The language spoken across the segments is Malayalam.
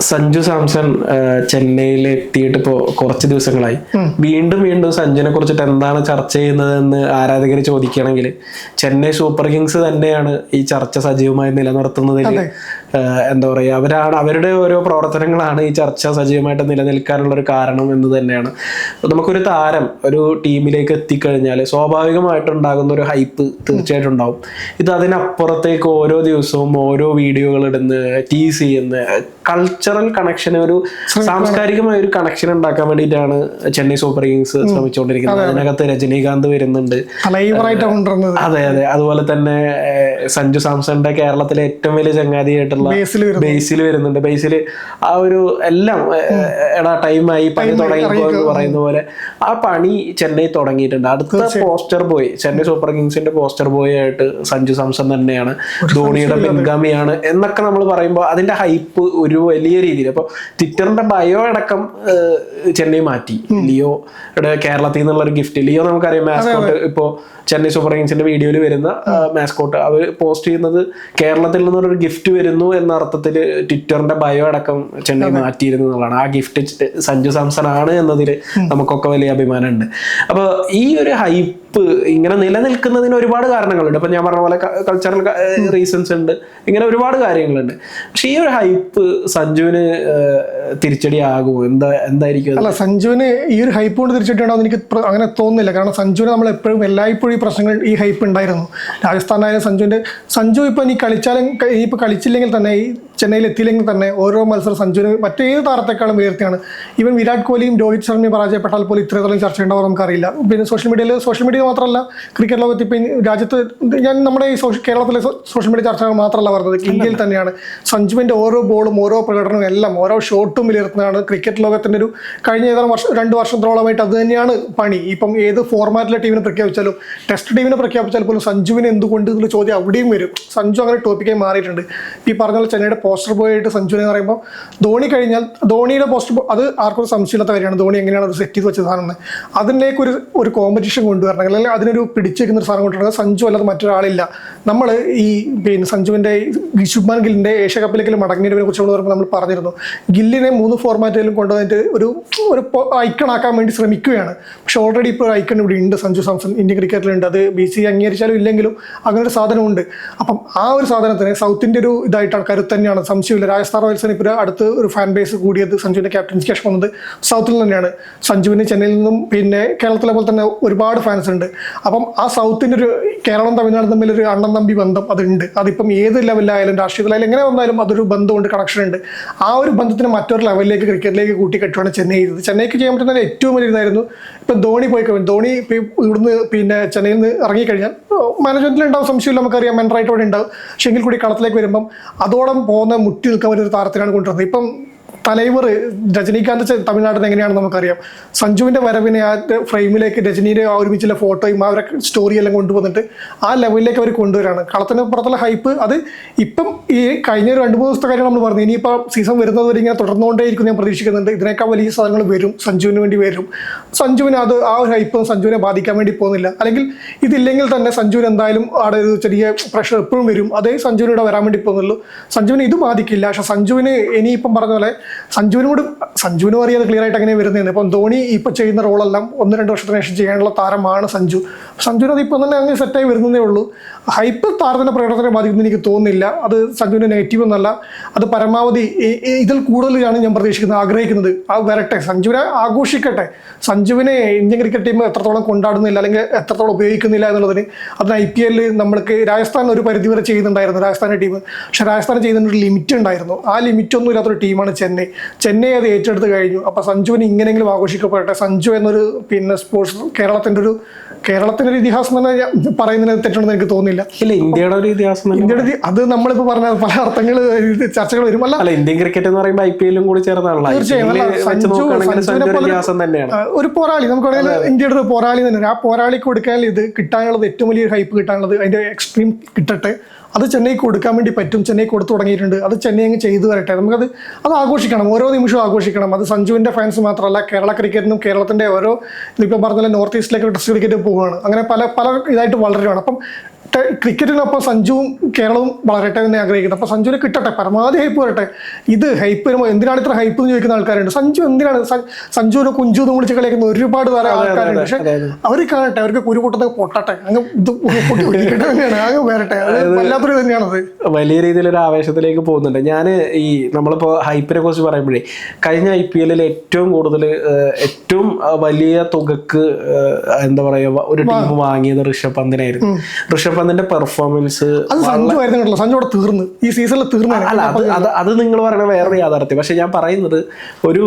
സഞ്ജു സാംസൺ ചെന്നൈയിൽ എത്തിയിട്ട് ഇപ്പോൾ കുറച്ച് ദിവസങ്ങളായി. വീണ്ടും വീണ്ടും സഞ്ജുനെ കുറിച്ചിട്ട് എന്താണ് ചർച്ച ചെയ്യുന്നതെന്ന് ആരാധകർ ചോദിക്കുകയാണെങ്കിൽ ചെന്നൈ സൂപ്പർ കിങ്സ് തന്നെയാണ് ഈ ചർച്ച സജീവമായി നിലനിർത്തുന്നതിൽ എന്താ പറയുക അവരാണ് അവരുടെ ഓരോ പ്രവർത്തനങ്ങളാണ് ഈ ചർച്ച സജീവമായിട്ട് നിലനിൽക്കാനുള്ള ഒരു കാരണം എന്ന് തന്നെയാണ്. അപ്പോൾ നമുക്കൊരു താരം ഒരു ടീമിലേക്ക് എത്തിക്കഴിഞ്ഞാൽ സ്വാഭാവികമായിട്ടുണ്ടാകുന്ന ഒരു ഹൈപ്പ് തീർച്ചയായിട്ടും ഉണ്ടാവും. ഇത് അതിനപ്പുറത്തേക്ക് ഓരോ ദിവസവും ഓരോ വീഡിയോകൾ ഇടുന്ന ടീസ് ചെയ്യുന്ന കൾച്ചറൽ കണക്ഷൻ ഒരു സാംസ്കാരികമായ ഒരു കണക്ഷൻ ഉണ്ടാക്കാൻ വേണ്ടിയിട്ടാണ് ചെന്നൈ സൂപ്പർ കിങ്സ് ശ്രമിച്ചുകൊണ്ടിരിക്കുന്നത്. അതിനകത്ത് രജനീകാന്ത് വരുന്നുണ്ട്. അതെ അതെ. അതുപോലെ തന്നെ സഞ്ജു സാംസന്റെ കേരളത്തിലെ ഏറ്റവും വലിയ ചങ്ങാതിയായിട്ടുള്ള ബേസിൽ ബേസിൽ വരുന്നുണ്ട്. ബേസിൽ ആ ഒരു എല്ലാം എടാ ടൈമായി പണി തുടങ്ങിയപ്പോ എന്ന് പറയുന്ന പോലെ ആ പണി ചെന്നൈ തുടങ്ങിയിട്ടുണ്ട്. അടുത്ത പോസ്റ്റർ ബോയ് ചെന്നൈ സൂപ്പർ കിങ്സിന്റെ പോസ്റ്റർ ബോയ് ആയിട്ട് സഞ്ജു സാംസൺ തന്നെയാണ്. ധോണിയുടെ പിൻഗാമിയാണ് എന്നൊക്കെ നമ്മൾ പറയുമ്പോൾ അതിന്റെ ഹൈപ്പ് ഒരു വലിയ രീതിയിൽ അപ്പൊ ട്വിറ്ററിന്റെ ബയോ അടക്കം ചെന്നൈ മാറ്റി. ലിയോ കേരളത്തിൽ നിന്നുള്ള ഒരു ഗിഫ്റ്റ് ലിയോ നമുക്കറിയാം മാസ്കോട്ട് ഇപ്പോ ചെന്നൈ സൂപ്പർ കിങ്സിന്റെ വീഡിയോയിൽ വരുന്ന മാസ്കോട്ട് അവർ പോസ്റ്റ് ചെയ്യുന്നത് കേരളത്തിൽ നിന്നൊരു ഗിഫ്റ്റ് വരുന്നു എന്ന അർത്ഥത്തിൽ ട്വിറ്ററിന്റെ ബയോ അടക്കം ചെന്നൈ മാറ്റിയിരുന്നു എന്നുള്ളതാണ്. ആ ഗിഫ്റ്റ് സഞ്ജു സാംസൺ ആണ് എന്നതിൽ നമുക്കൊക്കെ വലിയ അഭിമാനമുണ്ട്. അപ്പോൾ ഈ ഒരു ഹൈപ്പ് ഇങ്ങനെ നിലനിൽക്കുന്നതിന് ഒരുപാട് കാരണങ്ങളുണ്ട്. ഇപ്പൊ ഞാൻ പറഞ്ഞ പോലെ കൾച്ചറൽ റീസൺസ് ഉണ്ട്. ഇങ്ങനെ ഒരുപാട് കാര്യങ്ങളുണ്ട്. പക്ഷെ ഈ ഒരു ഹൈപ്പ് സഞ്ജുവിന് തിരിച്ചടി ആകുമോ എന്താ എന്തായിരിക്കും? അല്ല സഞ്ജുവിന് ഈ ഒരു ഹൈപ്പ് കൊണ്ട് തിരിച്ചിട്ടുണ്ടാവും എനിക്ക് പ്ര- അങ്ങനെ തോന്നുന്നില്ല. കാരണം സഞ്ജുവിന് നമ്മൾ എപ്പോഴും എല്ലായ്പ്പോഴും പ്രശ്നങ്ങൾ ഈ ഹൈപ്പ് ഉണ്ടായിരുന്നു. രാജസ്ഥാനായാലും സഞ്ജുവിന്റെ സഞ്ജു ഇപ്പം ഇനി കളിച്ചാലും ക- ഇനി കളിച്ചില്ലെങ്കിൽ തന്നെ ഈ ചെന്നൈയിൽ എത്തിയില്ലെങ്കിൽ തന്നെ ഓരോ മത്സരം സഞ്ജുവിന് മറ്റേത് താരത്തെക്കാളും ഉയർത്തിയാണ്. ഈവൻ വിരാട് കോഹ്ലിയും രോഹിത് ശർമ്മയും പരാജയപ്പെട്ടാൽ പോലും ഇത്രത്തോളം ചർച്ച ഉണ്ടാവും നമുക്കറിയില്ല. പിന്നെ സോഷ്യൽ മീഡിയയിൽ സോഷ്യൽ മീഡിയ മാത്രമല്ല ക്രിക്കറ്റ് ലോകത്ത് ഇപ്പം രാജ്യത്ത് ഞാൻ നമ്മുടെ ഈ സോഷ്യ- കേരളത്തിലെ സോഷ്യൽ മീഡിയ ചർച്ചകൾ മാത്രമല്ല പറഞ്ഞത്. ഇന്ത്യയിൽ തന്നെയാണ്. സഞ്ജുവിന്റെ ഓരോ ബോളും ഓരോ പ്രകടനവും എല്ലാം ഓരോ ഷോട്ടും വിലയിരുത്തുന്നതാണ് ക്രിക്കറ്റ് ലോകത്തിന്റെ ഒരു കഴിഞ്ഞ ഏതാനും വർഷം രണ്ട് വർഷത്തോളമായിട്ട് അത് തന്നെയാണ് പണി. ഇപ്പം ഏത് ഫോർമാറ്റിലെ ടീമിനെ പ്രഖ്യാപിച്ചാലും ടെസ്റ്റ് ടീമിനെ പ്രഖ്യാപിച്ചാൽ പോലും സഞ്ജുവിന് എന്തുകൊണ്ട് എന്നുള്ള ചോദ്യം അവിടെയും വരും. സഞ്ജു അങ്ങനെ ടോപ്പിക്കായി മാറിയിട്ടുണ്ട്. ഈ പറഞ്ഞ പോലെ ചെന്നൈയുടെ പോസ്റ്റർ ബോയ് ആയിട്ട് സഞ്ജുവിനെ പറയുമ്പോൾ ധോണി കഴിഞ്ഞാൽ ധോണിയുടെ പോസ്റ്റർ അത് ആർക്കും സംശയമില്ലാത്ത കാര്യമാണ്. ധോണി എങ്ങനെയാണ് അത് സെറ്റ് ചെയ്ത് വെച്ച സാധനം. അതിലേക്ക് ഒരു ഒരു കോമ്പറ്റീഷൻ കൊണ്ടുവരണം. അല്ലെങ്കിൽ അതിനൊരു പിടിച്ചേക്കുന്ന ഒരു സാധനം കൊണ്ടുവരണം. സഞ്ജു അല്ലാതെ മറ്റൊരാളില്ല. നമ്മൾ ഈ പിന്നെ സഞ്ജുവിന്റെ ശുഭ്മാൻ ഗില്ലിന്റെ ഏഷ്യ കപ്പിലേക്ക് മടങ്ങിയതിനെ കുറിച്ച് പറയുമ്പോൾ നമ്മൾ പറഞ്ഞിരുന്നു. ഗില്ലിനെ മൂന്ന് ഫോർമാറ്റിലും കൊണ്ടുവന്നിട്ട് ഒരു ഒരു ഐക്കൺ ആക്കാൻ വേണ്ടി ശ്രമിക്കുകയാണ്. പക്ഷേ ഓൾറെഡി ഇപ്പോൾ ഒരു ഐക്കൺ ഇവിടെ ഉണ്ട് സഞ്ജു സാംസൺ. ഇന്ത്യൻ ക്രിക്കറ്റിലുണ്ട് അത് ബി സി അംഗീകരിച്ചാലും ഇല്ലെങ്കിലും അങ്ങനെ ഒരു സാധനമുണ്ട്. അപ്പം ആ ഒരു സാധനത്തിന് സൗത്തിന്റെ ഒരു ഇതായിട്ടാണ് കരുത്ത് തന്നെയാണ്. സംശയമില്ല. രാജസ്ഥാൻ റോയൽസിന് ഇപ്പോൾ അടുത്ത് ഒരു ഫാൻ ബേസ് കൂടിയത് സഞ്ജുവിന്റെ ക്യാപ്റ്റൻസിക്ക് ശേഷം വന്നത് സൗത്തിൽ തന്നെയാണ്. സഞ്ജുവിന് ചെന്നൈയിൽ നിന്നും പിന്നെ കേരളത്തിലെ പോലെ തന്നെ ഒരുപാട് ഫാൻസ് ഉണ്ട്. അപ്പം ആ സൗത്തിന്റെ ഒരു കേരളം തമിഴ്നാട് തമ്മിലൊരു അണ്ണൻ തമ്പി ബന്ധം അതുണ്ട്. അതിപ്പം ഏത് ലെവലിലായാലും രാഷ്ട്രീയത്തിലായാലും എങ്ങനെ വന്നാലും അതൊരു ബന്ധമുണ്ട് കണക്ഷൻ ഉണ്ട്. ആ ഒരു ബന്ധത്തിന് മറ്റൊരു ലെവലിലേക്ക് ക്രിക്കറ്റിലേക്ക് കൂട്ടിക്കെട്ടുകയാണ് ചെന്നൈ ചെയ്തത്. ചെന്നൈക്ക് ചെയ്യാൻ പറ്റുന്ന ഏറ്റവും വലിയ ഇതായിരുന്നു. ഇപ്പം ധോണി പോയി ധോണി ഇവിടുന്ന് പിന്നെ ചെന്നൈയിൽ നിന്ന് ഇറങ്ങിക്കഴിഞ്ഞാൽ മാനേജ്മെന്റിൽ ഉണ്ടാവും സംശയമില്ല നമുക്കറിയാം മെൻറൈറ്റ് അവിടെ ഉണ്ടാവും. പക്ഷെ എങ്കിൽ കൂടി കളത്തിലേക്ക് വരുമ്പം അതോടം പോകുന്ന മുറ്റി നിൽക്കാൻ ഒരു താരത്തിനാണ് കൊണ്ടുവരുന്നത്. ഇപ്പം തലൈവർ രജനീകാന്ത് തമിഴ്നാട്ടിൽ എങ്ങനെയാണെന്ന് നമുക്കറിയാം. സഞ്ജുവിന്റെ വരവിനെ ആ ഫ്രെയിമിലേക്ക് രജനീനെ ഒരുമിച്ചുള്ള ഫോട്ടോയും അവരെ സ്റ്റോറി എല്ലാം കൊണ്ടുവന്നിട്ട് ആ ലെവലിലേക്ക് അവർ കൊണ്ടുവരാണ്. കളത്തിന് പുറത്തുള്ള ഹൈപ്പ് അത് ഇപ്പം ഈ കഴിഞ്ഞ രണ്ട് മൂന്ന് ദിവസത്തെ കാര്യം നമ്മൾ പറഞ്ഞു. ഇനിയിപ്പോൾ സീസൺ വരുന്നത് വരെ ഇങ്ങനെ തുടർന്നുകൊണ്ടേയിരിക്കും ഞാൻ പ്രതീക്ഷിക്കുന്നുണ്ട്. ഇതിനേക്കാൾ വലിയ സാധനങ്ങൾ വരും. സഞ്ജുവിന് വേണ്ടി വരും. സഞ്ജുവിന് അത് ആ ഒരു ഹൈപ്പ് സഞ്ജുവിനെ ബാധിക്കാൻ വേണ്ടി പോകുന്നില്ല. അല്ലെങ്കിൽ ഇതില്ലെങ്കിൽ തന്നെ സഞ്ജുവിന് എന്തായാലും അവിടെ ഒരു ചെറിയ പ്രഷർ എപ്പോഴും വരും. അതേ സഞ്ജുവിനോട് വരാൻ വേണ്ടി പോകുന്നുള്ളൂ. സഞ്ജുവിന് ഇത് ബാധിക്കില്ല. പക്ഷെ സഞ്ജുവിന് ഇനിയിപ്പം പറഞ്ഞ പോലെ സഞ്ജുവിനും കൂടി സഞ്ജുവിനും അറിയാതെ ക്ലിയർ ആയിട്ട് അങ്ങനെ വരുന്നതാണ് ഇപ്പം ധോണി ഇപ്പം ചെയ്യുന്ന റോളെല്ലാം ഒന്ന് രണ്ട് വർഷത്തിന് ശേഷം ചെയ്യാനുള്ള താരമാണ് സഞ്ജു. സഞ്ജുവിന് അത് ഇപ്പം തന്നെ അങ്ങനെ സെറ്റായി വരുന്നതേ ഉള്ളൂ. ഹൈപ്പ് താരത്തിന്റെ പ്രകടനത്തിനെ ബാധിക്കുന്നു എനിക്ക് തോന്നുന്നില്ല. അത് സഞ്ജുവിന്റെ നെഗറ്റീവ് എന്നല്ല അത് പരമാവധി ഇതിൽ കൂടുതലാണ് ഞാൻ പ്രതീക്ഷിക്കുന്നത് ആഗ്രഹിക്കുന്നത്. ആ വരട്ടെ. സഞ്ജുവിനെ ആഘോഷിക്കട്ടെ. സഞ്ജുവിനെ ഇന്ത്യൻ ക്രിക്കറ്റ് ടീം എത്രത്തോളം കൊണ്ടാടുന്നില്ല അല്ലെങ്കിൽ എത്രത്തോളം ഉപയോഗിക്കുന്നില്ല എന്നുള്ളതിന് അതിന് ഐ പി എല്ലിൽ നമ്മൾക്ക് രാജസ്ഥാൻ ഒരു പരിധി വരെ ചെയ്യുന്നുണ്ടായിരുന്നു രാജസ്ഥാന്റെ ടീം പക്ഷേ രാജസ്ഥാൻ ചെയ്യുന്നതിനൊരു ലിമിറ്റ് ഉണ്ടായിരുന്നു. ആ ലിമിറ്റ് ഒന്നും ഇല്ലാത്തൊരു ടീമാണ് ചെന്നൈ. ചെന്നൈ അത് ഏറ്റെടുത്ത് കഴിഞ്ഞു. അപ്പോൾ സഞ്ജുവിന് ഇങ്ങനെയെങ്കിലും ആഘോഷിക്കപ്പെടട്ടെ. സഞ്ജു എന്നൊരു പിന്നെ സ്പോർട്സ് കേരളത്തിന്റെ ഒരു കേരളത്തിന്റെ ഒരു ഇതിഹാസം തന്നെ പറയുന്നതിന് തെറ്റുണ്ടെന്ന് എനിക്ക് തോന്നുന്നില്ല. ഇല്ല ഇന്ത്യയുടെ ഒരു ഇതിഹാസം ഇന്ത്യയുടെ അത് നമ്മളിപ്പോൾ പറഞ്ഞ പല അർത്ഥങ്ങൾ ചർച്ചകൾ വരും. അല്ല ഇന്ത്യൻ ക്രിക്കറ്റ് എന്ന് പറയുമ്പോൾ ഐ പി എല്ലും കൂടി ചേർന്നാണല്ലോ തീർച്ചയായും. ഒരു തന്നെയാണ്. പോരാളി. നമുക്ക് വേണമെങ്കിൽ ഇന്ത്യയുടെ ഒരു പോരാളി തന്നെ ആ പോരാളിക്ക് കൊടുക്കാൻ ഇത് കിട്ടാനുള്ളത് ഏറ്റവും വലിയ ഹൈപ്പ് കിട്ടാനുള്ളത് അതിന്റെ എക്സ്ട്രീം കിട്ടട്ടെ. അത് ചെന്നൈക്ക് കൊടുക്കാൻ വേണ്ടി പറ്റും. ചെന്നൈ കൊടുത്തു തുടങ്ങിയിട്ടുണ്ട്. അത് ചെന്നൈ അങ്ങ് ചെയ്തു വരട്ടെ നമുക്കത് അത് ആഘോഷിക്കണം. ഓരോ നിമിഷവും ആഘോഷിക്കണം. അത് സഞ്ജുവിന്റെ ഫാൻസ് മാത്രമല്ല കേരള ക്രിക്കറ്റിനും കേരളത്തിന്റെ ഓരോ ഇപ്പോൾ പറഞ്ഞ നോർത്ത് ഈസ്റ്റിലേക്ക് ടെസ്റ്റ് ക്രിക്കറ്റ് പോവുകയാണ്. അങ്ങനെ പല പല ഇതായിട്ട് വളരുകയാണ്. അപ്പം ക്രിക്കറ്റിനൊപ്പം സഞ്ജുവും കേരളവും വളരട്ടെ എന്ന് ആഗ്രഹിക്കുന്നത് അപ്പൊ സഞ്ജുവിന് കിട്ടട്ടെ പരമാവധി ഹൈപ്പ് വരട്ടെ. ഇത് ഹൈപ്പ് വരുമ്പോൾ എന്തിനാണ് ഇത്ര ഹൈപ്പ് എന്ന് ചോദിക്കുന്ന ആൾക്കാരുണ്ട്. സഞ്ജു എന്തിനാണ്? സഞ്ജുവിനെ കുഞ്ചു എന്ന് വിളിച്ച് കളിക്കുന്ന ഒരുപാട് തരം ആൾക്കാരുണ്ട്. പക്ഷെ അവർ കാണട്ടെ അവർക്ക് പൊട്ടത്തെ പൊട്ടട്ടെ. അങ്ങ് ഇത് പൊട്ടി തന്നെയാണ്. അങ്ങ് വരട്ടെ. അത് വല്ലാത്തൊരു തന്നെയാണത്. വലിയ രീതിയിലൊരു ആവേശത്തിലേക്ക് പോകുന്നുണ്ട്. ഞാൻ ഈ നമ്മളിപ്പോ ഹൈപ്പിനെ കുറിച്ച് പറയുമ്പോഴേ കഴിഞ്ഞ ഐ പി എല്ലിൽ ഏറ്റവും കൂടുതൽ ഏറ്റവും വലിയ തുകക്ക് എന്താ പറയുക ഒരു ടീം വാങ്ങിയത് ഋഷഭ് പന്തിനായിരുന്നു. ഋഷഭ് പന്തിന്റെ പെർഫോമൻസ് അത് സഞ്ജു ആയിരുന്നു കേട്ടോ സഞ്ജു അവിടെ തീർന്ന്. ഈ സീസണിൽ തീർന്നു അല്ല അത് അത് അത് നിങ്ങൾ പറയുന്ന വേറൊരു യാഥാർത്ഥ്യം. പക്ഷെ ഞാൻ പറയുന്നത് ഒരു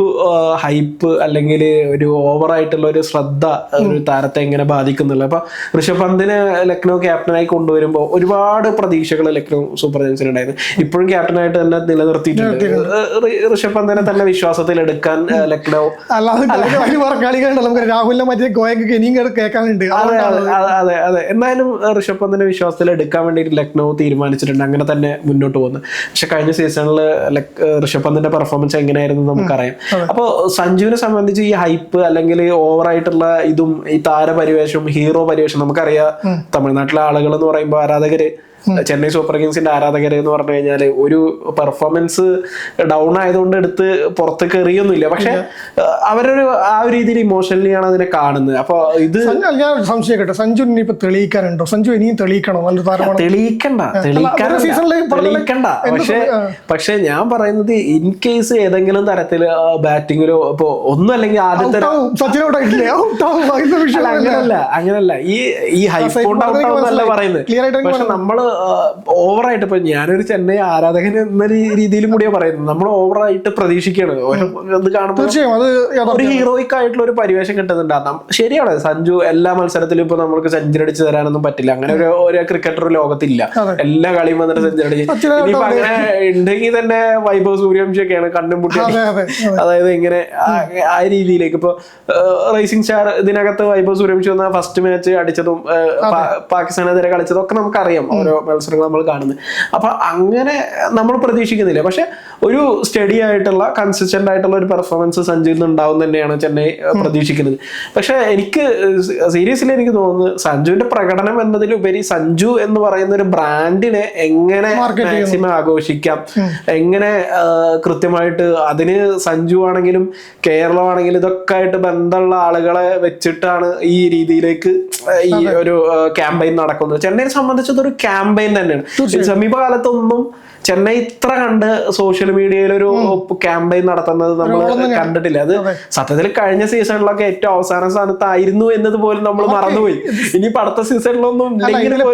ഹൈപ്പ് അല്ലെങ്കിൽ ഒരു ഓവറായിട്ടുള്ള ഒരു ശ്രദ്ധ ഒരു താരത്തെ എങ്ങനെ ബാധിക്കുന്നില്ല അപ്പൊ ഋഷഭ് പന്തിനെ ലക്നൗ ക്യാപ്റ്റനായി കൊണ്ടുവരുമ്പോൾ ഒരുപാട് പ്രതീക്ഷകൾ ലക്നൗ സൂപ്പർ ജയൻസിന് ഉണ്ടായിരുന്നു. ഇപ്പോഴും ക്യാപ്റ്റനായിട്ട് തന്നെ നിലനിർത്തിയിട്ടുണ്ട്. ഋഷഭ് പന്തിനെ തന്നെ വിശ്വാസത്തിൽ എടുക്കാൻ ലക്നൌ വേറെ രാഹുലിനെ മറ്റേ ഗോയൊക്കെ ഇനിയും കേൾക്കാനുണ്ട്. അതെ അതെ അതെ, എന്നാലും ഋഷഭ് ഋഷഭ് പന്തിന്റെ വിശ്വാസത്തിൽ എടുക്കാൻ വേണ്ടിയിട്ട് ലക്നൗ തീരുമാനിച്ചിട്ടുണ്ട്. അങ്ങനെ തന്നെ മുന്നോട്ട് പോകുന്നു. പക്ഷെ കഴിഞ്ഞ സീസണിൽ ഋഷഭ് പന്തിന്റെ പെർഫോമൻസ് എങ്ങനെയായിരുന്നു നമുക്കറിയാം. അപ്പോൾ സഞ്ജുവിനെ സംബന്ധിച്ച് ഈ ഹൈപ്പ് അല്ലെങ്കിൽ ഓവർ ആയിട്ടുള്ള ഇതും ഈ താരപരിവേഷവും ഹീറോ പരിവേഷം നമുക്കറിയാം. തമിഴ്നാട്ടിലെ ആളുകൾ എന്ന് പറയുമ്പോൾ ആരാധകര് ചെന്നൈ സൂപ്പർ കിങ്സിന്റെ ആരാധകരെ എന്ന് പറഞ്ഞു കഴിഞ്ഞാൽ ഒരു പെർഫോമൻസ് ഡൗൺ ആയതുകൊണ്ട് എടുത്ത് പുറത്തേക്ക് എറിയൊന്നുമില്ല. പക്ഷെ അവരൊരു ആ ഒരു രീതിയിൽ ഇമോഷണലി ആണ് അതിനെ കാണുന്നത്. അപ്പൊ ഇത് ഞാൻ സംശയിക്കട്ടെ സംശയം കേട്ടെ. സഞ്ജു ഇനിയിപ്പോ തെളിയിക്കാനുണ്ടോ? സഞ്ജു ഇനിയും തെളിയിക്കണോ? നല്ല താരമാണ് തെളിയിക്കണ്ട. തെളിയിക്കണ്ട. പക്ഷെ. പക്ഷെ ഞാൻ പറയുന്നത് ഇൻ കേസ് ഏതെങ്കിലും തരത്തിൽ ബാറ്റിങ്ങിലോ ഇപ്പൊ ഒന്നും അല്ലെങ്കിൽ ആദ്യത്തെ അങ്ങനല്ല അങ്ങനല്ല. ഈ ഈ ഹൈപ്പ് ഔട്ട് ആവുന്നല്ല പറയുന്നത്. പക്ഷെ നമ്മൾ ഓവറായിട്ട് ഇപ്പൊ ഞാനൊരു ചെന്നൈ ആരാധകൻ എന്ന രീതിയിലും കൂടിയാ പറയുന്നത്. നമ്മൾ ഓവറായിട്ട് പ്രതീക്ഷിക്കുകയാണ്. ഇത് കാണുമ്പോൾ തീർച്ചയായും അത് ഒരു ഹീറോയിക് ആയിട്ടുള്ള ഒരു പരിവേഷം കിട്ടുന്നുണ്ട്. ശരിയാണ്. സഞ്ജു എല്ലാ മത്സരത്തിലും ഇപ്പൊ നമ്മൾക്ക് സെഞ്ചുറി അടിച്ചു തരാനൊന്നും പറ്റില്ല. അങ്ങനെ ഒരു ഒരു ക്രിക്കറ്റർ ലോകത്തില്ല. എല്ലാ കളിയും വന്നിട്ട് സെഞ്ചുറി അടിച്ച് ഇനിയിപ്പോ അങ്ങനെ ഉണ്ടെങ്കിൽ തന്നെ വൈഭവ് സൂര്യവംശിയൊക്കെയാണ് കണ്ണും പൊട്ടി അതെ അതെ അതെ. അതായത് ഇങ്ങനെ ആ- രീതിയിലേക്ക്. ഇപ്പൊ റേസിംഗ് സ്റ്റാർ ഇതിനകത്ത് വൈഭവ് സൂര്യവംശി വന്ന ഫസ്റ്റ് മാച്ച് അടിച്ചതും പാകിസ്ഥാനെതിരെ കളിച്ചതും ഒക്കെ നമുക്കറിയാം. ഓരോ മത്സരങ്ങൾ നമ്മൾ കാണുന്നത്. അപ്പൊ അങ്ങനെ നമ്മൾ പ്രതീക്ഷിക്കുന്നില്ല. പക്ഷെ ഒരു സ്റ്റഡി ആയിട്ടുള്ള കൺസിസ്റ്റന്റ് ആയിട്ടുള്ള ഒരു പെർഫോമൻസ് സഞ്ജയിൽ നിന്ന് ഉണ്ടാവും തന്നെയാണ് ചെന്നൈ പ്രതീക്ഷിക്കുന്നത്. പക്ഷെ എനിക്ക് സീരിയസ്ലി എനിക്ക് തോന്നുന്നത് സഞ്ജുവിന്റെ പ്രകടനം എന്നതിലുപരി സഞ്ജു എന്ന് പറയുന്ന ഒരു ബ്രാൻഡിനെ എങ്ങനെ മാക്സിമം ആഘോഷിക്കാം? എങ്ങനെ കൃത്യമായിട്ട് അതിന് സഞ്ജു ആണെങ്കിലും കേരളമാണെങ്കിലും ഇതൊക്കെ ആയിട്ട് ബന്ധമുള്ള ആളുകളെ വെച്ചിട്ടാണ് ഈ രീതിയിലേക്ക് ഈ ഒരു ക്യാമ്പയിൻ നടക്കുന്നത്. ചെന്നൈയെ സംബന്ധിച്ചത് ഒരു ക്യാമ്പയിൻ തന്നെയാണ്. സമീപകാലത്തൊന്നും ചെന്നൈ ഇത്ര കണ്ട് സോഷ്യൽ മീഡിയയിൽ ഒരു ക്യാമ്പയിൻ നടത്തുന്നത് നമ്മൾ കണ്ടിട്ടില്ല. അത് സത്യത്തിൽ കഴിഞ്ഞ സീസണിലൊക്കെ ഏറ്റവും അവസാന സ്ഥാനത്തായിരുന്നു എന്നത് പോലും നമ്മൾ മറന്നുപോയി. ഇനി അടുത്ത സീസണിലൊന്നും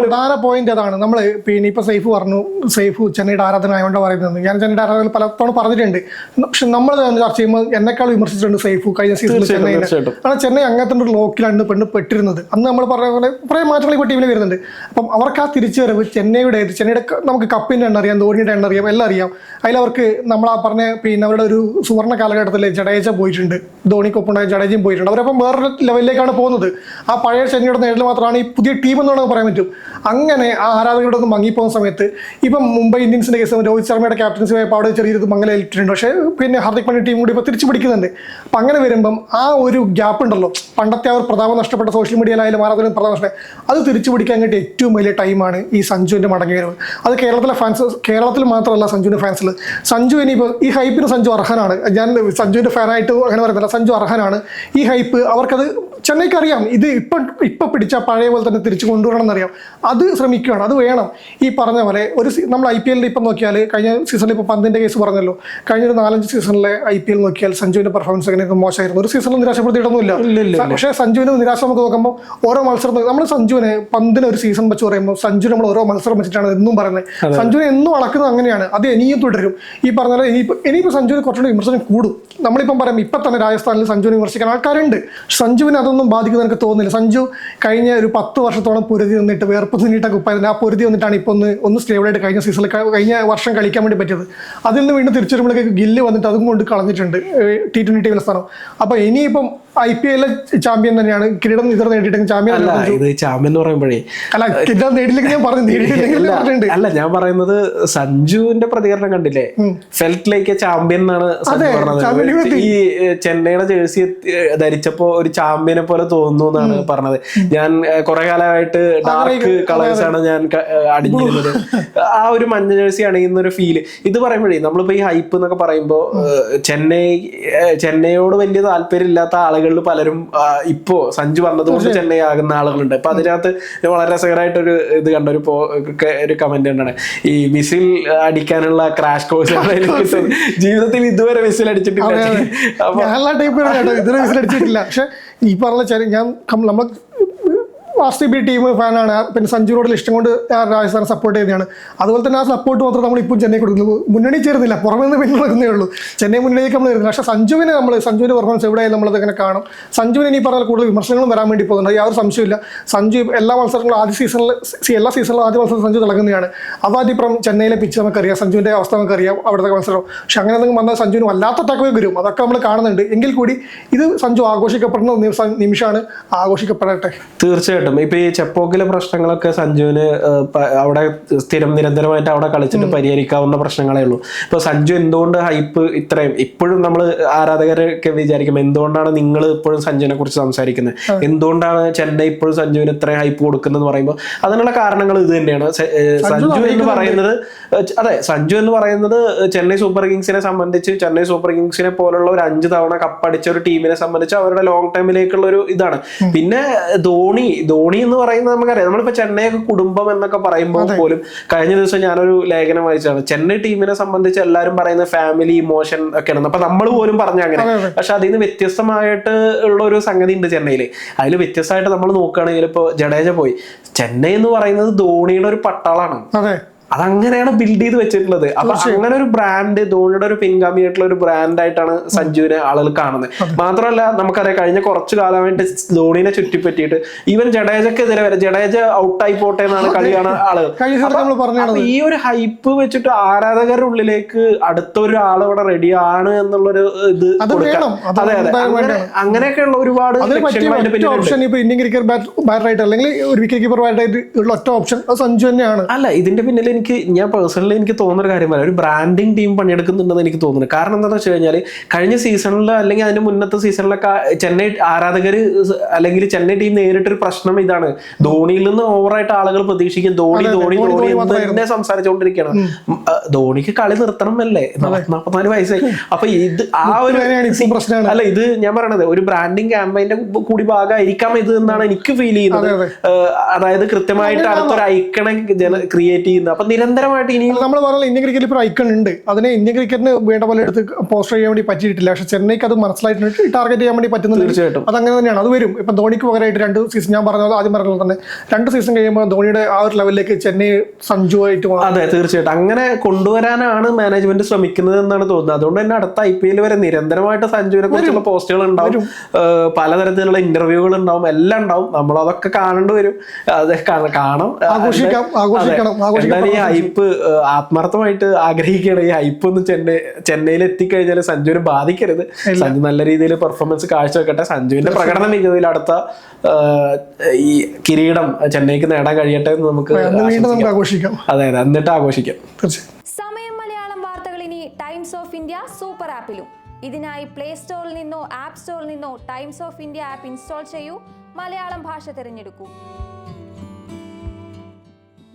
പ്രധാന പോയിന്റ് അതാണ് നമ്മൾ പിന്നെ ഇപ്പൊ സൈഫ് പറഞ്ഞു സൈഫ് ചെന്നൈയുടെ ആരാധന ആയതുകൊണ്ട് പറയുന്നത്. ഞാൻ ചെന്നൈയുടെ ആരാധന പലപ്പോഴും പറഞ്ഞിട്ടുണ്ട്. പക്ഷെ നമ്മൾ ചർച്ച ചെയ്യുമ്പോൾ എന്നെക്കാൾ വിമർശിച്ചിട്ടുണ്ട് സൈഫ് കഴിഞ്ഞ സീസണിൽ ചെന്നൈ. കാരണം ചെന്നൈ അങ്ങനത്തെ ഒരു ലോക്കിലാണ് പെണ്ണ് പെട്ടിരുന്നത്. അന്ന് നമ്മൾ പറഞ്ഞ പോലെ കുറേ മാറ്റങ്ങൾ ഇപ്പോൾ ടീമിൽ വരുന്നുണ്ട്. അപ്പം അവർക്ക് ആ തിരിച്ചു വരവ് ചെന്നൈയുടെ ചെന്നൈയുടെ നമുക്ക് കപ്പിന്റെ എണ്ണറിയാൻ അറിയാം. ധോണിയുടെ എണ്ണം അറിയാം? എല്ലാം അറിയാം. അതിലവർക്ക് നമ്മൾ ആ പറഞ്ഞ പിന്നെ അവരുടെ ഒരു സുവർണ കാലഘട്ടത്തിൽ ജഡേജ പോയിട്ടുണ്ട്. ധോണിക്കൊപ്പുണ്ടായ ജഡേജയും പോയിട്ടുണ്ട്. അവരപ്പം വേറൊരു ലെവലിലേക്കാണ് പോകുന്നത്. ആ പഴയ ചെന്നൈയുടെ നേരിൽ മാത്രമാണ് ഈ പുതിയ ടീം എന്ന് പറയാൻ പറ്റും. അങ്ങനെ ആ ആരാധകരുടെ ഒന്ന് മങ്ങിപ്പോകുന്ന സമയത്ത് ഇപ്പം മുംബൈ ഇന്ത്യൻസിന്റെ കേസ് രോഹിത് ശർമ്മയുടെ ക്യാപ്റ്റൻസി ആയപ്പോൾ അവിടെ ചെറിയൊരു മംഗലേറ്റിട്ടുണ്ട് പക്ഷേ പിന്നെ ഹാർദിക് പാണ്ഡ്യ ടീം കൂടി ഇപ്പോൾ തിരിച്ചു പിടിക്കുന്നുണ്ട്. അപ്പം അങ്ങനെ വരുമ്പം ആ ഒരു ഗ്യാപ്പ് ഉണ്ടല്ലോ. പണ്ടത്തെ അവർ ഒരു പ്രതാപം നഷ്ടപ്പെട്ട സോഷ്യൽ മീഡിയയിലായാലും ആരാധകരും പ്രതാപം നഷ്ടപ്പെട്ട അത് തിരിച്ചു പിടിക്കാൻ വേണ്ടി ഏറ്റവും വലിയ ടൈമാണ് ഈ സഞ്ജുവിന്റെ മടങ്ങി വരവ്. അത് കേരളത്തിലെ ഫാൻസ് കേരളത്തിൽ മാത്രമല്ല സഞ്ജുവിന്റെ ഫാൻസിൽ സഞ്ജു ഇനിയിപ്പോൾ ഈ ഹൈപ്പിന് സഞ്ജു അർഹനാണ്. ഞാൻ സഞ്ജുവിന്റെ ഫാനായിട്ട് അങ്ങനെ പറയുന്നില്ല. സഞ്ജു അർഹനാണ്. ഈ ഹൈപ്പ് അവർക്കത് ചെന്നൈക്ക് അറിയാം ഇത് ഇപ്പം ഇപ്പൊ പിടിച്ച പഴയ പോലെ തന്നെ തിരിച്ചു കൊണ്ടുവരണം എന്നറിയാം അത് ശ്രമിക്കുകയാണ് അത് വേണം. ഈ പറഞ്ഞ പോലെ ഒരു നമ്മൾ ഐ പി എല്ലിൽ ഇപ്പം നോക്കിയാൽ കഴിഞ്ഞ സീസണിൽ ഇപ്പോൾ പന്തിന്റെ കേസ് പറഞ്ഞല്ലോ. കഴിഞ്ഞ ഒരു നാലഞ്ച് സീസണിലെ ഐ പി എൽ നോക്കിയാൽ സഞ്ജുവിന്റെ പെർഫോമൻസ് എങ്ങനെ മോശമായിരുന്നു. ഒരു സീസണിൽ നിരാശപ്പെടുത്തിയിട്ടൊന്നുമില്ല. പക്ഷേ സഞ്ജുവിന് നിരാശ നമുക്ക് നോക്കുമ്പോൾ ഓരോ മത്സരം നമ്മൾ സഞ്ജുവിനെ പന്തിന് ഒരു സീസൺ വെച്ച് പറയുമ്പോൾ സഞ്ജു നമ്മൾ ഓരോ മത്സരം വെച്ചിട്ടാണ് എന്നും പറയുന്നത്. സഞ്ജുവിനെ എന്നും അളക്കുന്നത് അങ്ങനെയാണ്. അത് ഇനിയും തുടരും. ഈ പറഞ്ഞ പോലെ ഇനിയിപ്പോൾ ഇനിയിപ്പോൾ സഞ്ജുവിന് കുറച്ചുകൂടി വിമർശനം കൂടും. നമ്മളിപ്പം പറയാം ഇപ്പം തന്നെ രാജസ്ഥാനിൽ സഞ്ജുവിനെ വിമർശിക്കാൻ ആൾക്കാരുണ്ട്. സഞ്ജുവിന് അതൊന്നും ബാധിക്കുന്ന എനിക്ക് തോന്നുന്നില്ല. സഞ്ജു കഴിഞ്ഞ ഒരു പത്ത് വർഷത്തോളം പൊരുതി നിന്നിട്ട് വേർപ്പ് നിന്നിട്ടൊക്കെ കുപ്പായിരുന്നു ആ പൊരുതി വന്നിട്ടാണ് ഇപ്പോൾ ഒന്ന് ഒന്ന് സ്റ്റേബിളായിട്ട് കഴിഞ്ഞ സീസണിൽ കഴിഞ്ഞ വർഷം കളിക്കാൻ വേണ്ടി പറ്റിയത്. അതിൽ നിന്ന് വീണ്ടും തിരിച്ചു വരുമ്പോഴേക്ക് ഗില്ല് വന്നിട്ട് അതും കൊണ്ട് കളഞ്ഞിട്ടുണ്ട് ടി ട്വന്റി ടീമിലെ സ്ഥാനം അപ്പോൾ ഇനിയിപ്പം ഐ പി എല്ലിലെ ചാമ്പ്യൻ തന്നെയാണ്. കിരീടം ഇതർ നേടിയിട്ടെങ്കിൽ ചാമ്പ്യൻ അല്ല ഇത് ചാമ്പ്യൻ എന്ന് പറയുമ്പോഴേ അല്ല കിരീടം നേടിയില്ലെങ്കിൽ ഞാൻ പറഞ്ഞു നേടിയിട്ടില്ലെങ്കിൽ അല്ല, ഞാൻ പറയുന്നത് സഞ്ജുവിന്റെ പ്രതികരണം കണ്ടില്ലേ? ഫെൽറ്റ് ലൈക്ക് ചാമ്പ്യൻ എന്നാണ്. ഈ ചെന്നൈയുടെ ജേഴ്സി ധരിച്ചപ്പോ ഒരു ചാമ്പ്യനെ പോലെ തോന്നുന്നു എന്നാണ് പറഞ്ഞത്. ഞാൻ കുറെ കാലമായിട്ട് ഡാർക്ക് കളേഴ്സ് ആണ് ഞാൻ അടിഞ്ഞിരുന്നത്. ആ ഒരു മഞ്ഞ ജേഴ്സി അണിയുന്ന ഒരു ഫീൽ ഇത് പറയുമ്പോഴേ നമ്മളിപ്പോ ഈ ഹൈപ്പ് എന്നൊക്കെ പറയുമ്പോൾ ചെന്നൈ ചെന്നൈയോട് വലിയ താല്പര്യം ഇല്ലാത്ത ആളുകളിൽ പലരും ഇപ്പോ സഞ്ജു വന്നതുകൊണ്ട് ചെന്നൈ ആകുന്ന ആളുകളുണ്ട്. അപ്പൊ അതിനകത്ത് വളരെ രസകരമായിട്ട് ഒരു ഇത് കണ്ട ഒരു ഒരു കമന്റ് കണ്ടാണ്. ഈ മിസിൽ അടിക്കാനുള്ള ക്രാഷ് കോഴ്സ് ജീവിതത്തിൽ ഇതുവരെ മിസിൽ അടിച്ചിട്ടില്ല. അപ്പൊ മിസിൽ വിസിലടിച്ചിട്ടില്ല പക്ഷെ ഈ പറഞ്ഞ ചരി- ഞാൻ നമ്മൾ ആർ ബി ടീം ഫാനാണ് പിന്നെ സഞ്ജു റോഡിൽ ഇഷ്ടം കൊണ്ട് ആ രാജസ്ഥാനെ സപ്പോർട്ട് ചെയ്യുന്നതാണ്. അതുപോലെ തന്നെ ആ സപ്പോർട്ട് മാത്രം നമ്മൾ ഇപ്പോൾ ചെന്നൈ കൊടുക്കുന്നു മുന്നണി ചേരുന്നില്ല. പുറമെ നിന്ന് പിന്തുണക്കുന്നേ ഉള്ളൂ. ചെന്നൈ മുന്നണിയിലേക്ക് നമ്മൾ വരുന്നില്ല പക്ഷേ സഞ്ജുവിനെ നമ്മൾ സഞ്ജുവിന്റെ പെർഫോമൻസ് എവിടെയായാലും നമ്മളത് ഇങ്ങനെ കാണും. സഞ്ജുവിന് ഇനി പറഞ്ഞാൽ കൂടുതൽ വിമർശനങ്ങളും വരാൻ വേണ്ടി പോകുന്നുണ്ട്. യാതൊരു സംശയമില്ല സഞ്ജു എല്ലാ മത്സരങ്ങളും ആദ്യ സീസണിൽ എല്ലാ സീസണിലും ആദ്യ മത്സരം സഞ്ജു തിളങ്ങുന്നതാണ് അവാദിപ്പുറം ചെന്നൈയിലെ പിച്ച് നമുക്കറിയാം. സഞ്ജുവിന്റെ അവസ്ഥ നമുക്കറിയാം. അവിടുത്തെ മത്സരം. പക്ഷെ അങ്ങനെ എന്തെങ്കിലും വന്നാൽ സഞ്ജുവിന് വല്ലാത്ത അറ്റാക്ക് വരും. അതൊക്കെ നമ്മൾ കാണുന്നുണ്ട്. എങ്കിൽ കൂടി ഇത് സഞ്ജു ആഘോഷിക്കപ്പെടുന്ന നിമിഷമാണ് ആഘോഷിക്കപ്പെടട്ടെ. തീർച്ചയായിട്ടും. ഇപ്പൊ ഈ ചെപ്പോക്കിലെ പ്രശ്നങ്ങളൊക്കെ സഞ്ജുവിന് അവിടെ സ്ഥിരം നിരന്തരമായിട്ട് അവിടെ കളിച്ചിട്ട് പരിഹരിക്കാവുന്ന പ്രശ്നങ്ങളേ ഉള്ളൂ. ഇപ്പൊ സഞ്ജു എന്തുകൊണ്ട് ഹൈപ്പ് ഇത്രയും ഇപ്പോഴും നമ്മൾ ആരാധകരൊക്കെ വിചാരിക്കും എന്തുകൊണ്ടാണ് നിങ്ങൾ ഇപ്പോഴും സഞ്ജുവിനെ കുറിച്ച് സംസാരിക്കുന്നത് എന്തുകൊണ്ടാണ് ചെന്നൈ ഇപ്പോഴും സഞ്ജുവിന് ഇത്രയും ഹൈപ്പ് കൊടുക്കുന്നത് പറയുമ്പോൾ അതിനുള്ള കാരണങ്ങൾ ഇത് തന്നെയാണ്. സഞ്ജു എന്ന് പറയുന്നത് അതെ സഞ്ജു എന്ന് പറയുന്നത് ചെന്നൈ സൂപ്പർ കിങ്സിനെ സംബന്ധിച്ച് ചെന്നൈ സൂപ്പർ കിങ്സിനെ പോലുള്ള ഒരു അഞ്ച് തവണ കപ്പടിച്ച ഒരു ടീമിനെ സംബന്ധിച്ച് അവരുടെ ലോങ് ടൈമിലേക്കുള്ള ഒരു ഇതാണ്. പിന്നെ ധോണി ധോണി എന്ന് പറയുന്നത് നമുക്കറിയാം. നമ്മളിപ്പോ ചെന്നൈ ഒക്കെ കുടുംബം എന്നൊക്കെ പറയുമ്പോൾ പോലും കഴിഞ്ഞ ദിവസം ഞാനൊരു ലേഖനം വായിച്ചാണ് ചെന്നൈ ടീമിനെ സംബന്ധിച്ച് എല്ലാവരും പറയുന്ന ഫാമിലി ഇമോഷൻ ഒക്കെയാണ്. അപ്പൊ നമ്മൾ പോലും പറഞ്ഞ അങ്ങനെ. പക്ഷെ അതിൽ നിന്ന് വ്യത്യസ്തമായിട്ട് ഉള്ള ഒരു സംഗതി ഉണ്ട് ചെന്നൈയിൽ അതിൽ വ്യത്യസ്തമായിട്ട് നമ്മൾ നോക്കുകയാണെങ്കിൽ ഇപ്പൊ ജഡേജ പോയി. ചെന്നൈ എന്ന് പറയുന്നത് ധോണിയുടെ ഒരു പട്ടാളാണ് അതങ്ങനെയാണ് ബിൽഡ് ചെയ്ത് വെച്ചിട്ടുള്ളത്. അപ്പൊ അങ്ങനെ ഒരു ബ്രാൻഡ് ധോണിയുടെ ഒരു പിൻഗാമി ആയിട്ടുള്ള ഒരു ബ്രാൻഡ് ആയിട്ടാണ് സഞ്ജുവിനെ ആളുകൾ കാണുന്നത്. മാത്രമല്ല നമുക്കറിയാം കഴിഞ്ഞ കുറച്ചു കാലമായിട്ട് ധോണിനെ ചുറ്റിപ്പറ്റിയിട്ട് ഈവൻ ജഡേജക്കെതിരെ വരെ ജഡേജ ഔട്ടായി പോട്ടെ എന്നാണ് ആളുകൾ. നമ്മൾ പറഞ്ഞാണ് അപ്പൊ ഈ ഒരു ഹൈപ്പ് വെച്ചിട്ട് ആരാധകരുടെ ഉള്ളിലേക്ക് അടുത്തൊരു ആൾ ഇവിടെ റെഡിയാണ് എന്നുള്ളൊരു ഇത് അത്. അതെ അങ്ങനെയൊക്കെ ഉള്ള ഒരുപാട് ഇന്ത്യൻ ക്രിക്കറ്റ് ബാറ്റ് ബാറ്റ് ആയിട്ട് പിന്നിലുണ്ട്. ഓപ്ഷൻ ഇപ്പൊ ഇന്ത്യൻ ക്രിക്കറ്റ് ബാറ്ററായിട്ട് അല്ലെങ്കിൽ ഒരു വിക്കറ്റ് കീപ്പർ ബാറ്ററായിട്ട് ഉള്ള ഒറ്റ ഓപ്ഷൻ സഞ്ജു തന്നെയാണ്. അല്ല ഇതിന്റെ പിന്നിൽ എനിക്ക് ഞാൻ പേഴ്സണലി എനിക്ക് തോന്നുന്ന ഒരു കാര്യം പറയാം ഒരു ബ്രാൻഡിങ് ടീം പണിയെടുക്കുന്നുണ്ടെന്ന് എനിക്ക് തോന്നുന്നു. കാരണം എന്താണെന്ന് വെച്ച് കഴിഞ്ഞാൽ കഴിഞ്ഞ സീസണിൽ അല്ലെങ്കിൽ അതിന് മുന്നത്തെ സീസണിലൊക്കെ ചെന്നൈ ആരാധകർ അല്ലെങ്കിൽ ചെന്നൈ ടീം നേരിട്ടൊരു പ്രശ്നം ഇതാണ്. ധോണിയിൽ നിന്ന് ഓവറായിട്ട് ആളുകൾ പ്രതീക്ഷിക്കും. ധോണി ധോണി ധോണി, എന്ന് തന്നെ സംസാരിച്ചുകൊണ്ടിരിക്കുകയാണ് ധോണിക്ക് കളി നിർത്തണം അല്ലേ നാൽപ്പത്തിനാല് വയസ്സായി. അപ്പൊ ഇത് ആ ഒരു പ്രശ്നമാണ് അല്ല ഇത് ഞാൻ പറയണത് ഒരു ബ്രാൻഡിങ് ക്യാമ്പയിന്റെ കൂടി ഭാഗമായിരിക്കാം ഇത് എന്നാണ് എനിക്ക് ഫീൽ ചെയ്യുന്നത്. അതായത് കൃത്യമായിട്ട് അടുത്തൊരു ഐക്കണം ക്രിയേറ്റ് ചെയ്യുന്നത്. അപ്പൊ നിരന്തരമായിട്ട് ഇനി നമ്മൾ പറഞ്ഞ ഇന്ത്യൻ ക്രിക്കറ്റിൽ ഇപ്പോൾ ഐക്കൺ ഉണ്ട്. അതിനെ ഇന്ത്യൻ ക്രിക്കറ്റിന് വേണ്ട പോലെ എടുത്ത് പോസ്റ്റർ ചെയ്യാൻ വേണ്ടി പറ്റിയിട്ടില്ല. പക്ഷെ ചെന്നൈക്ക് അത് മനസ്സിലായിട്ടുണ്ട് ടാർഗറ്റ് ചെയ്യാൻ വേണ്ടി പറ്റുന്നുണ്ട്. തീർച്ചയായിട്ടും. അത് അങ്ങനെ തന്നെയാണ്. അത് വരും. ഇപ്പം ധോണിക്ക് പകരമായിട്ട് രണ്ട് സീസൺ ഞാൻ പറഞ്ഞത് ആദ്യം പറഞ്ഞത് തന്നെ. രണ്ട് സീസൺ കഴിയുമ്പോൾ ധോണിയുടെ ആ ഒരു ലെവലിലേക്ക് ചെന്നൈ സഞ്ജു ആയിട്ട് വന്നു അതെ തീർച്ചയായിട്ടും. അങ്ങനെ കൊണ്ടുവരാനാണ് മാനേജ്മെന്റ് ശ്രമിക്കുന്നത് എന്നാണ് തോന്നുന്നത്. അതുകൊണ്ട് തന്നെ അടുത്ത ഐ പി എൽ വരെ നിരന്തരമായിട്ട് സഞ്ജുവിനെ കുറിച്ചുള്ള പോസ്റ്റുകൾ ഉണ്ടാവും പലതരത്തിലുള്ള ഇന്റർവ്യൂകൾ ഉണ്ടാവും എല്ലാം ഉണ്ടാവും. നമ്മൾ അതൊക്കെ കാണേണ്ടി വരും. അത് കാണാം ആഘോഷിക്കാം, ആഘോഷിക്കണം. ആഘോഷിക്കണം. ഈ ഹൈപ്പ് ആത്മാർത്ഥമായിട്ട് ആഗ്രഹിക്കുകയാണ് ഈ ഹൈപ്പ് ഒന്ന് ചെന്നൈ ചെന്നൈയിൽ എത്തിക്കഴിഞ്ഞാൽ സഞ്ജുവിനെ ബാധിക്കരുത്. സഞ്ജു നല്ല രീതിയിൽ പെർഫോമൻസ് കാഴ്ചവെക്കട്ടെ. സഞ്ജുവിന്റെ പ്രകടന മികവിൽ അടുത്ത ഈ കിരീടം ചെന്നൈക്ക് നേടാൻ കഴിയട്ടെ എന്ന് നമുക്ക് ആഘോഷിക്കാം. അതെ അതെ എന്നിട്ട് ആഘോഷിക്കാം. സമയം മലയാളം വാർത്തകൾ ഇനി ടൈംസ് ഓഫ് ഇന്ത്യ സൂപ്പർ ആപ്പിലും ഇതിനായി പ്ലേ സ്റ്റോറിൽ നിന്നോ ആപ്പ് സ്റ്റോറിൽ നിന്നോ Times of India app install ചെയ്യൂ. മലയാളം ഭാഷ തിരഞ്ഞെടുക്കൂ.